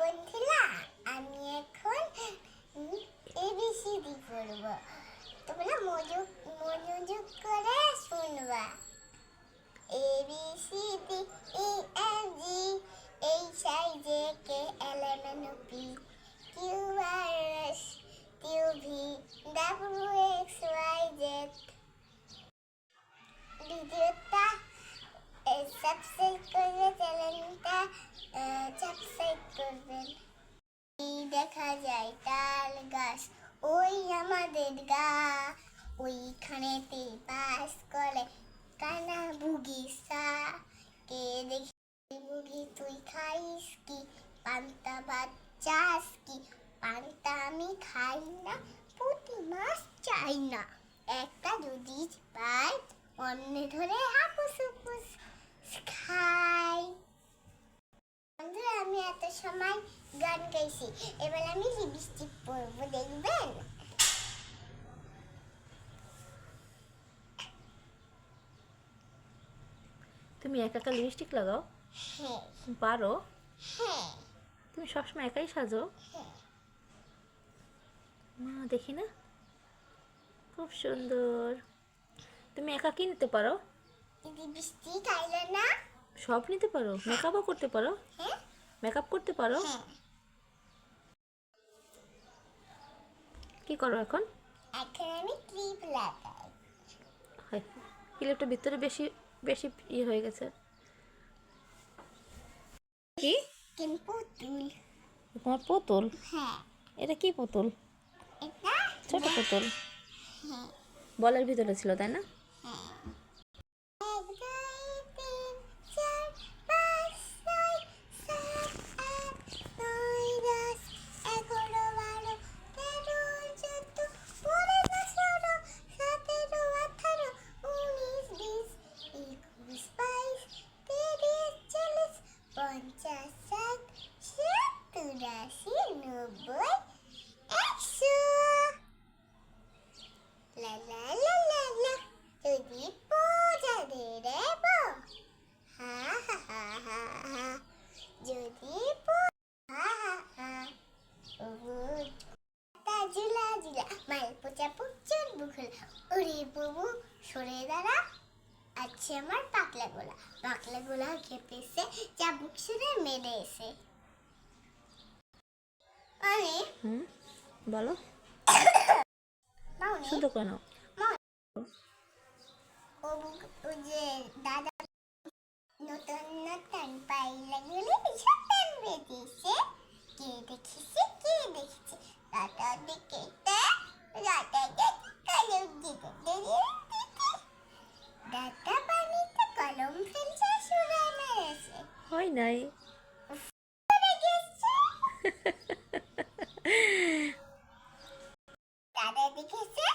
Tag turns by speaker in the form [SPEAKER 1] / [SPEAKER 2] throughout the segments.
[SPEAKER 1] বন্ধুরা আমি এখন এবিসিডি পড়ব। তোমরা মনোযোগ মনোযোগ করে শুনবা। A B C D E F G H I J K L M N O P Q R S T V W X দেখা যায় তাল গাছ, ওই আমাদের গা। ওইখানেতে বাস করে কানা বুগিসা কে দেখি বুগি, তুই খাইস কি? পান্তা ভাত চাস কি? পান্তা আমি খাই না, পুঁটি মাছ চাই না। একটা যদি পাই অন্য ধরে হাপুস হুপুস খাই বন্ধুরা আমি এত সময় গান গাইছি। এবার আমি লিপস্টিক পরবো দেখবেন?
[SPEAKER 2] তুমি একা একা লিপস্টিক লাগাও?
[SPEAKER 1] হ্যাঁ।
[SPEAKER 2] পারো?
[SPEAKER 1] হ্যাঁ।
[SPEAKER 2] তুমি সবসময় একাই সাজো?
[SPEAKER 1] হ্যাঁ।
[SPEAKER 2] মা দেখি না। খুব সুন্দর। তুমি একা কি নিতে পারো?
[SPEAKER 1] লিপস্টিক
[SPEAKER 2] সব নিতে পারো? মেকআপও করতে পারো?
[SPEAKER 1] হ্যাঁ।
[SPEAKER 2] মেকআপ করতে পারো?
[SPEAKER 1] হ্যাঁ।
[SPEAKER 2] কি করো এখন?
[SPEAKER 1] এখন আমি ক্লিপ লাগাই।
[SPEAKER 2] হয় ক্লিপটা ভিতরে বেশি বেশি ইয়ে হয়ে গেছে। কি?
[SPEAKER 1] কিন্তু তুল
[SPEAKER 2] তোমার পুতুল?
[SPEAKER 1] হ্যাঁ।
[SPEAKER 2] এটা কি পুতুল?
[SPEAKER 1] এটা
[SPEAKER 2] ছোট পুতুল।
[SPEAKER 1] হ্যাঁ।
[SPEAKER 2] বলের ভিতরে ছিল তাই না?
[SPEAKER 1] সরে দাঁড়া আছে আমার পাকলা গোলা পাকলা গোলা খেপেছে চাবুক সুরে মেরে এসে
[SPEAKER 2] হুম বলো। শুধু কেন?
[SPEAKER 1] ও ও যে দাদা নতুন নতুন পাইলা গুলি বেঁধেছে। কে দেখেছে কে দেখেছে? দাদা দেখেছে দাদা দেখে কলম দিতে দাদা পানিতে কলম ফেলছে সুরে মেরেছে
[SPEAKER 2] হয় নাই।
[SPEAKER 1] গেছে দাদা দেখেছে?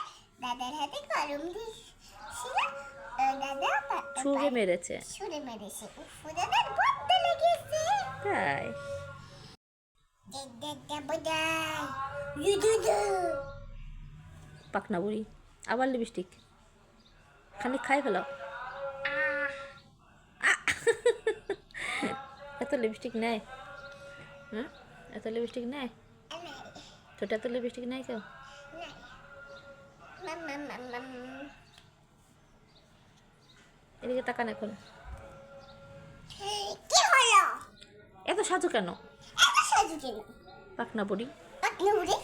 [SPEAKER 1] দাদার হাতে কলম দিয়েছিল। দাদা
[SPEAKER 2] ছুঁড়ে মেরেছে।
[SPEAKER 1] ছুঁড়ে মেরেছে। উফ দাদার বড্ড লেগেছে।
[SPEAKER 2] তাই। পাকনা বুড়ি আবার লিপস্টিক খালি খাই ফেলো। এত লিপস্টিক নেয়? হ্যাঁ এত লিপস্টিক নেয়?
[SPEAKER 1] নাই
[SPEAKER 2] ছোট এত লিপস্টিক নেয় কেউ? এদিকে তাকান এখন।
[SPEAKER 1] কি হলো?
[SPEAKER 2] এত সাজু কেন?
[SPEAKER 1] এত সাজু কেন?
[SPEAKER 2] পাকনা বুড়ি।
[SPEAKER 1] পাকনা উড়ে